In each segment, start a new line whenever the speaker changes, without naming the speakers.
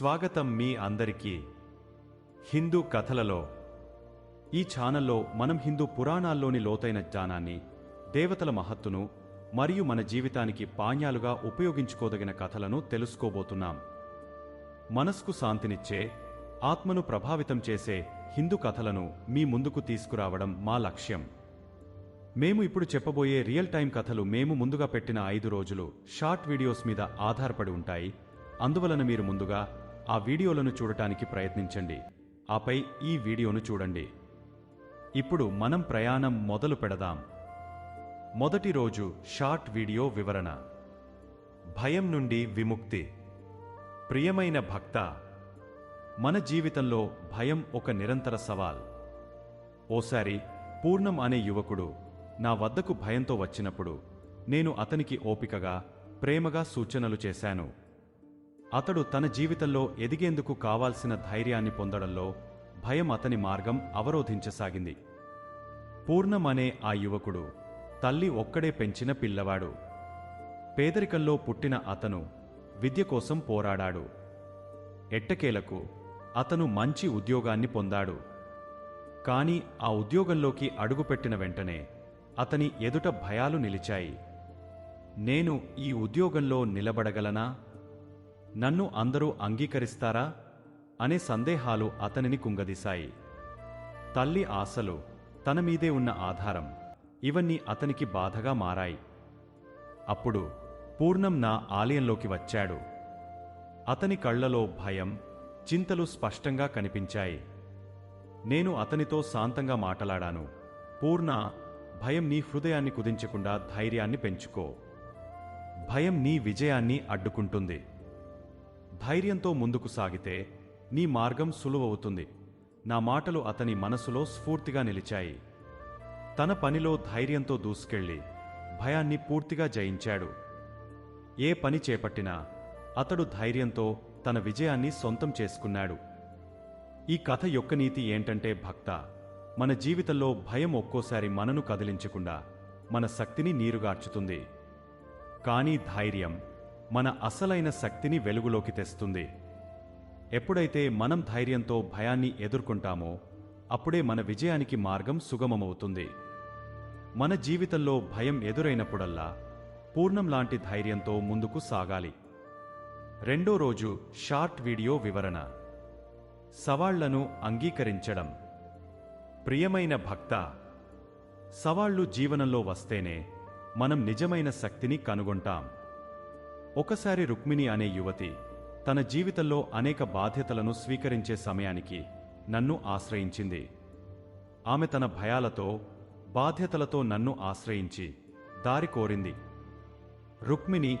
స్వాగతం మీ అందరికీ. హిందూ కథలలో ఈ ఛానల్లో మనం హిందూ పురాణాల్లోని లోతైన జ్ఞానాన్ని దేవతల మహత్తును మరియు మన జీవితానికి పాణ్యాలుగా ఉపయోగించుకోదగిన కథలను తెలుసుకోబోతున్నాం. మనస్కు శాంతినిచ్చే ఆత్మను ప్రభావితం చేసే హిందూ కథలను మీ ముందుకు తీసుకురావడం మా లక్ష్యం. మేము ఇప్పుడు చెప్పబోయే రియల్ టైం కథలు మేము ముందుగా పెట్టిన ఐదు రోజులు షార్ట్ వీడియోస్ మీద ఆధారపడి ఉంటాయి. అందువలన మీరు ముందుగా ఆ వీడియోలను చూడటానికి ప్రయత్నించండి. ఆపై ఈ వీడియోను చూడండి. ఇప్పుడు మనం ప్రయాణం మొదలు పెడదాం. మొదటి రోజు షార్ట్ వీడియో వివరణ. భయం నుండి విముక్తి. ప్రియమైన భక్త మన జీవితంలో భయం ఒక నిరంతర సవాల్. ఓసారి పూర్ణం అనే యువకుడు నా వద్దకు భయంతో వచ్చినప్పుడు నేను అతనికి ఓపికగా ప్రేమగా సూచనలు చేశాను. అతడు తన జీవితంలో ఎదిగేందుకు కావాల్సిన ధైర్యాన్ని పొందడంలో భయం అతని మార్గం అవరోధించసాగింది. పూర్ణం అనే ఆ యువకుడు తల్లి ఒక్కడే పెంచిన పిల్లవాడు. పేదరికంలో పుట్టిన అతను విద్య కోసం పోరాడాడు. ఎట్టకేలకు అతను మంచి ఉద్యోగాన్ని పొందాడు. కాని ఆ ఉద్యోగంలోకి అడుగుపెట్టిన వెంటనే అతని ఎదుట భయాలు నిలిచాయి. నేను ఈ ఉద్యోగంలో నిలబడగలనా? నన్ను అందరూ అంగీకరిస్తారా? అనే సందేహాలు అతనిని కుంగదీశాయి. తల్లి ఆశలు తన మీదే ఉన్న ఆధారం. ఇవన్నీ అతనికి బాధగా మారాయి. అప్పుడు పూర్ణం నా ఆలయంలోకి వచ్చాడు. అతని కళ్ళలో భయం చింతలు స్పష్టంగా కనిపించాయి. నేను అతనితో శాంతంగా మాటలాడాను. పూర్ణ భయం నీ హృదయాన్ని కుదించకుండా ధైర్యాన్ని పెంచుకో. భయం నీ విజయాన్ని అడ్డుకుంటుంది. ధైర్యంతో ముందుకు సాగితే నీ మార్గం సులువవుతుంది. నా మాటలు అతని మనసులో స్ఫూర్తిగా నిలిచాయి. తన పనిలో ధైర్యంతో దూసుకెళ్ళి భయాన్ని పూర్తిగా జయించాడు. ఏ పని చేపట్టినా అతడు ధైర్యంతో తన విజయాన్ని సొంతం చేసుకున్నాడు. ఈ కథ యొక్క నీతి ఏంటంటే భక్త మన జీవితంలో భయం ఒక్కోసారి మనను కదిలించకుండా మన శక్తిని నీరుగార్చుతుంది. కానీ ధైర్యం మన అసలైన శక్తిని వెలుగులోకి తెస్తుంది. ఎప్పుడైతే మనం ధైర్యంతో భయాన్ని ఎదుర్కొంటామో అప్పుడే మన విజయానికి మార్గం సుగమమవుతుంది. మన జీవితంలో భయం ఎదురైనప్పుడల్లా పూర్ణం లాంటి ధైర్యంతో ముందుకు సాగాలి. రెండో రోజు షార్ట్ వీడియో వివరణ. సవాళ్ళను అంగీకరించడం. ప్రియమైన భక్త సవాళ్ళు జీవనంలో వస్తేనే మనం నిజమైన శక్తిని కనుగొంటాం. ఒకసారి రుక్మిణి అనే యువతి తన జీవితంలో అనేక బాధ్యతలను స్వీకరించే సమయానికి నన్ను ఆశ్రయించింది. ఆమె తన భయాలతో బాధ్యతలతో నన్ను ఆశ్రయించి దారి కోరింది. రుక్మిణి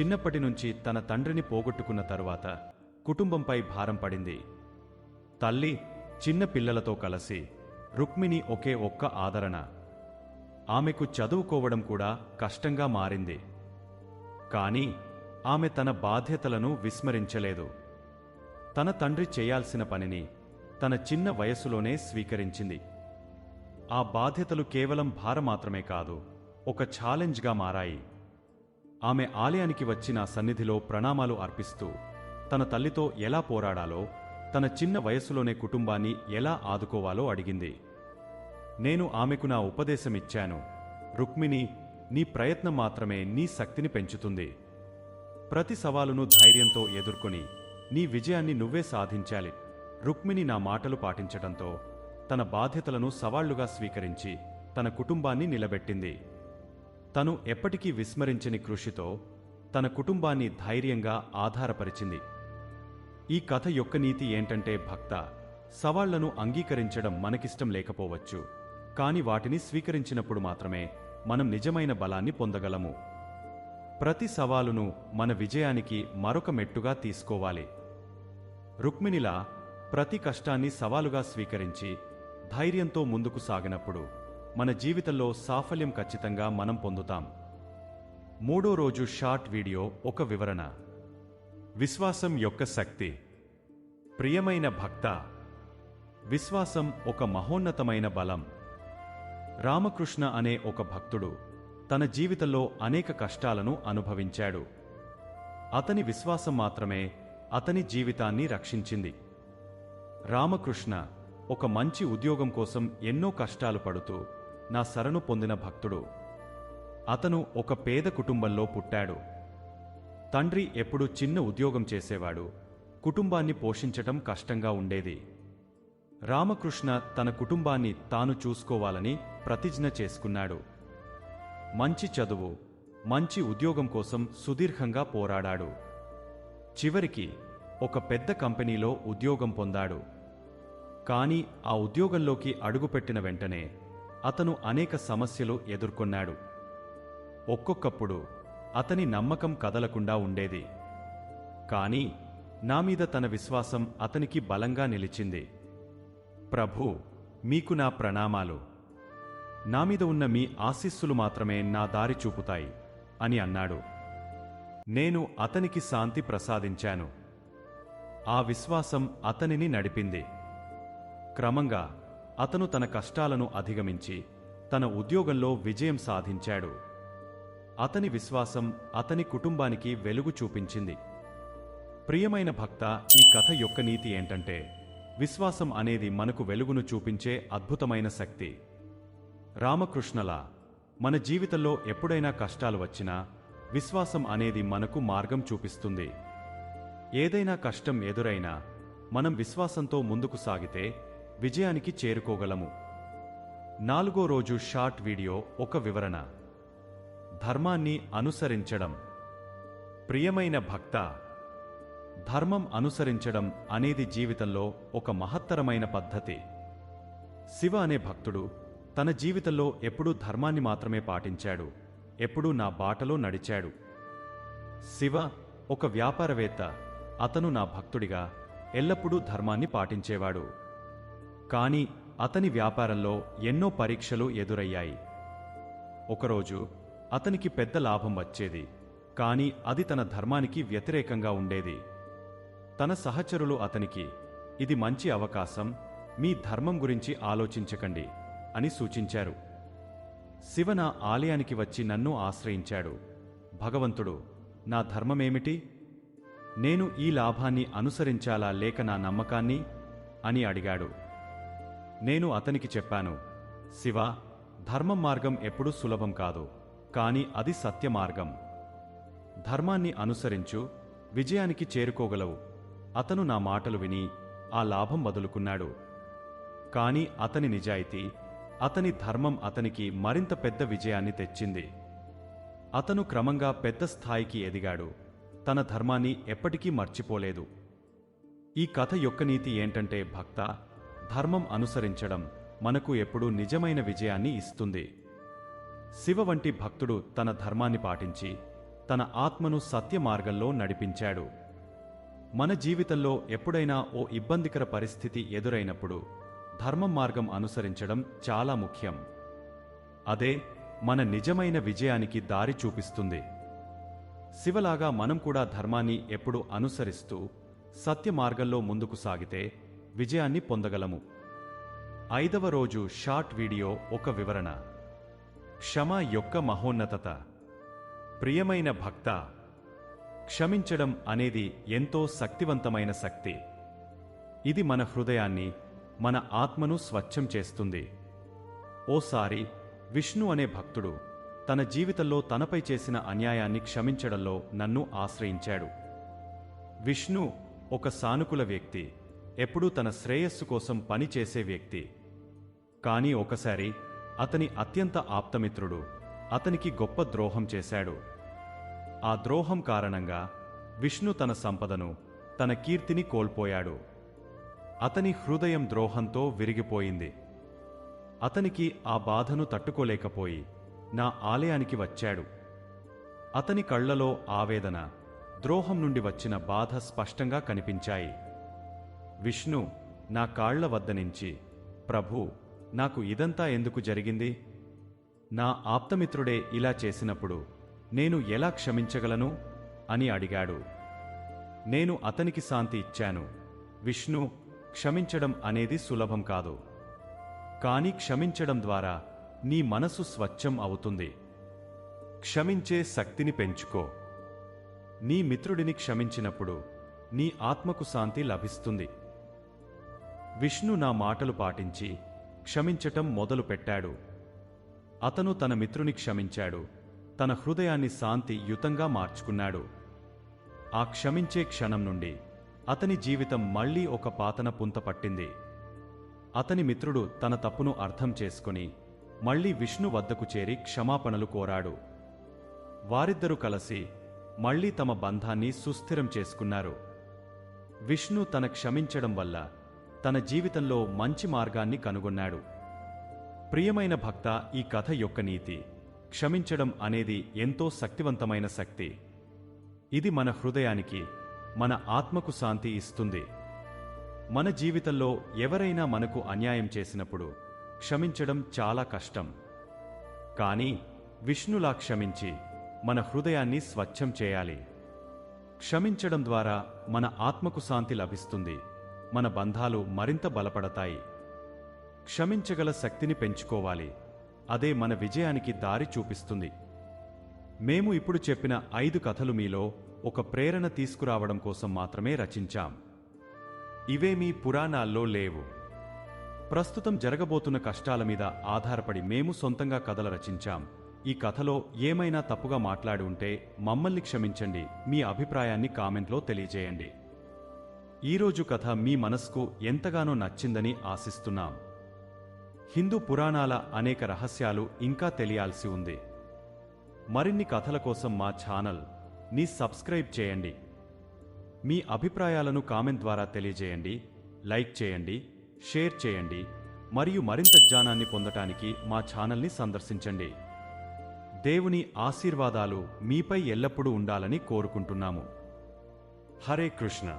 చిన్నప్పటి నుంచి తన తండ్రిని పోగొట్టుకున్న తరువాత కుటుంబంపై భారం పడింది. తల్లి చిన్న పిల్లలతో కలిసి రుక్మిణి ఒకే ఒక్క ఆదరణ. ఆమెకు చదువుకోవడం కూడా కష్టంగా మారింది. కానీ ఆమె తన బాధ్యతలను విస్మరించలేదు. తన తండ్రి చేయాల్సిన పనిని తన చిన్న వయస్సులోనే స్వీకరించింది. ఆ బాధ్యతలు కేవలం భారం మాత్రమే కాదు ఒక ఛాలెంజ్గా మారాయి. ఆమె ఆలయానికి వచ్చిన సన్నిధిలో ప్రణామాలు అర్పిస్తూ తన తల్లితో ఎలా పోరాడాలో తన చిన్న వయస్సులోనే కుటుంబాన్ని ఎలా ఆదుకోవాలో అడిగింది. నేను ఆమెకు నా ఉపదేశమిచ్చాను. రుక్మిణి నీ ప్రయత్నం మాత్రమే నీ శక్తిని పెంచుతుంది. ప్రతి సవాలును ధైర్యంతో ఎదుర్కొని నీ విజయాన్ని నువ్వే సాధించాలి. రుక్మిణి నా మాటలు పాటించటంతో తన బాధ్యతలను సవాళ్ళుగా స్వీకరించి తన కుటుంబాన్ని నిలబెట్టింది. తను ఎప్పటికీ విస్మరించని కృషితో తన కుటుంబాన్ని ధైర్యంగా ఆధారపరిచింది. ఈ కథ యొక్క నీతి ఏంటంటే భక్త సవాళ్ళను అంగీకరించడం మనకిష్టం లేకపోవచ్చు. కాని వాటిని స్వీకరించినప్పుడు మాత్రమే మనం నిజమైన బలాన్ని పొందగలము. ప్రతి సవాలును మన విజయానికి మరొక మెట్టుగా తీసుకోవాలి. రుక్మిణిలా ప్రతి కష్టాన్ని సవాలుగా స్వీకరించి ధైర్యంతో ముందుకు సాగినప్పుడు మన జీవితంలో సాఫల్యం ఖచ్చితంగా మనం పొందుతాం. మూడో రోజు షార్ట్ వీడియో ఒక వివరణ. విశ్వాసం యొక్క శక్తి. ప్రియమైన భక్త విశ్వాసం ఒక మహోన్నతమైన బలం. రామకృష్ణ అనే ఒక భక్తుడు తన జీవితంలో అనేక కష్టాలను అనుభవించాడు. అతని విశ్వాసం మాత్రమే అతని జీవితాన్ని రక్షించింది. రామకృష్ణ ఒక మంచి ఉద్యోగం కోసం ఎన్నో కష్టాలు పడుతూ నా శరణు పొందిన భక్తుడు. అతను ఒక పేద కుటుంబంలో పుట్టాడు. తండ్రి ఎప్పుడు చిన్న ఉద్యోగం చేసేవాడు. కుటుంబాన్ని పోషించటం కష్టంగా ఉండేది. రామకృష్ణ తన కుటుంబాన్ని తాను చూసుకోవాలని ప్రతిజ్ఞ చేసుకున్నాడు. మంచి చదువు మంచి ఉద్యోగం కోసం సుదీర్ఘంగా పోరాడాడు. చివరికి ఒక పెద్ద కంపెనీలో ఉద్యోగం పొందాడు. కానీ ఆ ఉద్యోగంలోకి అడుగుపెట్టిన వెంటనే అతను అనేక సమస్యలు ఎదుర్కొన్నాడు. ఒక్కొక్కప్పుడు అతని నమ్మకం కదలకుండా ఉండేది. కానీ నా మీద తన విశ్వాసం అతనికి బలంగా నిలిచింది. ప్రభు మీకు నా ప్రణామాలు. నా మీద ఉన్న మీ ఆశీస్సులు మాత్రమే నా దారి చూపుతాయి అని అన్నాడు. నేను అతనికి శాంతి ప్రసాదించాను. ఆ విశ్వాసం అతనిని నడిపింది. క్రమంగా అతను తన కష్టాలను అధిగమించి తన ఉద్యోగంలో విజయం సాధించాడు. అతని విశ్వాసం అతని కుటుంబానికి వెలుగు చూపించింది. ప్రియమైన భక్త ఈ కథ యొక్క నీతి ఏంటంటే విశ్వాసం అనేది మనకు వెలుగును చూపించే అద్భుతమైన శక్తి. రామకృష్ణలా మన జీవితంలో ఎప్పుడైనా కష్టాలు వచ్చినా విశ్వాసం అనేది మనకు మార్గం చూపిస్తుంది. ఏదైనా కష్టం ఎదురైనా మనం విశ్వాసంతో ముందుకు సాగితే విజయానికి చేరుకోగలము. నాలుగో రోజు షార్ట్ వీడియో ఒక వివరణ. ధర్మాన్ని అనుసరించడం. ప్రియమైన భక్త ధర్మం అనుసరించడం అనేది జీవితంలో ఒక మహత్తరమైన పద్ధతి. శివ అనే భక్తుడు తన జీవితంలో ఎప్పుడూ ధర్మాన్ని మాత్రమే పాటించాడు. ఎప్పుడూ నా బాటలో నడిచాడు. శివ ఒక వ్యాపారవేత్త. అతను నా భక్తుడిగా ఎల్లప్పుడూ ధర్మాన్ని పాటించేవాడు. కాని అతని వ్యాపారంలో ఎన్నో పరీక్షలు ఎదురయ్యాయి. ఒకరోజు అతనికి పెద్ద లాభం వచ్చేది. కాని అది తన ధర్మానికి వ్యతిరేకంగా ఉండేది. తన సహచరులు అతనికి ఇది మంచి అవకాశం. మీ ధర్మం గురించి ఆలోచించకండి. అని సూచించారు. శివ నా ఆలయానికి వచ్చి నన్ను ఆశ్రయించాడు. భగవంతుడు నా ధర్మమేమిటి? నేను ఈ లాభాన్ని అనుసరించాలా లేక నా నమ్మకాన్ని? అని అడిగాడు. నేను అతనికి చెప్పాను శివ ధర్మం మార్గం ఎప్పుడూ సులభం కాదు కాని అది సత్య మార్గం. ధర్మాన్ని అనుసరించు విజయానికి చేరుకోగలవు. అతను నా మాటలు విని ఆ లాభం వదులుకున్నాడు. కాని అతని నిజాయితీ అతని ధర్మం అతనికి మరింత పెద్ద విజయాన్ని తెచ్చింది. అతను క్రమంగా పెద్ద స్థాయికి ఎదిగాడు. తన ధర్మాన్ని ఎప్పటికీ మర్చిపోలేదు. ఈ కథ యొక్క నీతి ఏంటంటే భక్త ధర్మం అనుసరించడం మనకు ఎప్పుడూ నిజమైన విజయాన్ని ఇస్తుంది. శివ వంటి భక్తుడు తన ధర్మాన్ని పాటించి తన ఆత్మను సత్య మార్గంలో నడిపించాడు. మన జీవితంలో ఎప్పుడైనా ఓ ఇబ్బందికర పరిస్థితి ఎదురైనప్పుడు ధర్మం మార్గం అనుసరించడం చాలా ముఖ్యం. అదే మన నిజమైన విజయానికి దారి చూపిస్తుంది. శివలాగా మనం కూడా ధర్మాన్ని ఎప్పుడు అనుసరిస్తూ సత్య మార్గంలో ముందుకు సాగితే విజయాన్ని పొందగలము. ఐదవ రోజు షార్ట్ వీడియో ఒక వివరణ. క్షమ యొక్క మహోన్నతత. ప్రియమైన భక్త క్షమించడం అనేది ఎంతో శక్తివంతమైన శక్తి. ఇది మన హృదయాన్ని మన ఆత్మను స్వచ్ఛం చేస్తుంది. ఓసారి విష్ణు అనే భక్తుడు తన జీవితంలో తనపై చేసిన అన్యాయాన్ని క్షమించడంలో నన్ను ఆశ్రయించాడు. విష్ణు ఒక సానుకూల వ్యక్తి ఎప్పుడూ తన శ్రేయస్సు కోసం పనిచేసే వ్యక్తి. కానీ ఒకసారి అతని అత్యంత ఆప్తమిత్రుడు అతనికి గొప్ప ద్రోహం చేశాడు. ఆ ద్రోహం కారణంగా విష్ణు తన సంపదను తన కీర్తిని కోల్పోయాడు. అతని హృదయం ద్రోహంతో విరిగిపోయింది. అతనికి ఆ బాధను తట్టుకోలేకపోయి నా ఆలయానికి వచ్చాడు. అతని కళ్ళలో ఆవేదన ద్రోహం నుండి వచ్చిన బాధ స్పష్టంగా కనిపించాయి. విష్ణు నా కాళ్ళ వద్ద నుంచి ప్రభు నాకు ఇదంతా ఎందుకు జరిగింది? నా ఆప్తమిత్రుడే ఇలా చేసినప్పుడు నేను ఎలా క్షమించగలను? అని అడిగాడు. నేను అతనికి శాంతి ఇచ్చాను. విష్ణు క్షమించడం అనేది సులభం కాదు. కానీ క్షమించడం ద్వారా నీ మనసు స్వచ్ఛం అవుతుంది. క్షమించే శక్తిని పెంచుకో. నీ మిత్రుడిని క్షమించినప్పుడు నీ ఆత్మకు శాంతి లభిస్తుంది. విష్ణు నా మాటలు పాటించి క్షమించటం మొదలు పెట్టాడు. అతను తన మిత్రుని క్షమించాడు. తన హృదయాన్ని శాంతి యుతంగా మార్చుకున్నాడు. ఆ క్షమించే క్షణం నుండి అతని జీవితం మళ్ళీ ఒక పాతన పుంత పట్టింది. అతని మిత్రుడు తన తప్పును అర్థం చేసుకుని మళ్ళీ విష్ణు వద్దకు చేరి క్షమాపణలు కోరాడు. వారిద్దరూ కలిసి మళ్ళీ తమ బంధాన్ని సుస్థిరం చేసుకున్నారు. విష్ణు తన క్షమించడం వల్ల తన జీవితంలో మంచి మార్గాన్ని కనుగొన్నాడు. ప్రియమైన భక్త ఈ కథ యొక్క నీతి క్షమించడం అనేది ఎంతో శక్తివంతమైన శక్తి. ఇది మన హృదయానికి మన ఆత్మకు శాంతి ఇస్తుంది. మన జీవితంలో ఎవరైనా మనకు అన్యాయం చేసినప్పుడు క్షమించడం చాలా కష్టం. కానీ విష్ణులా క్షమించి మన హృదయాన్ని స్వచ్ఛం చేయాలి. క్షమించడం ద్వారా మన ఆత్మకు శాంతి లభిస్తుంది. మన బంధాలు మరింత బలపడతాయి. క్షమించగల శక్తిని పెంచుకోవాలి. అదే మన విజయానికి దారి చూపిస్తుంది. మేము ఇప్పుడు చెప్పిన ఐదు కథలు మీలో ఒక ప్రేరణ తీసుకురావడం కోసం మాత్రమే రచించాం. ఇవేమీ పురాణాల్లో లేవు. ప్రస్తుతం జరగబోతున్న కష్టాల మీద ఆధారపడి మేము సొంతంగా కథలు రచించాం. ఈ కథలో ఏమైనా తప్పుగా మాట్లాడి ఉంటే మమ్మల్ని క్షమించండి. మీ అభిప్రాయాన్ని కామెంట్లో తెలియజేయండి. ఈరోజు కథ మీ మనస్కు ఎంతగానో నచ్చిందని ఆశిస్తున్నాం. హిందూ పురాణాల అనేక రహస్యాలు ఇంకా తెలియాల్సి ఉంది. మరిన్ని కథల కోసం మా ఛానల్ ని సబ్స్క్రైబ్ చేయండి. మీ అభిప్రాయాలను కామెంట్ ద్వారా తెలియజేయండి లైక్ చేయండి షేర్ చేయండి మరియు మరింత జ్ఞానాన్ని పొందటానికి మా ఛానల్ని సందర్శించండి. దేవుని ఆశీర్వాదాలు మీపై ఎల్లప్పుడూ ఉండాలని కోరుకుంటున్నాము. హరే కృష్ణ.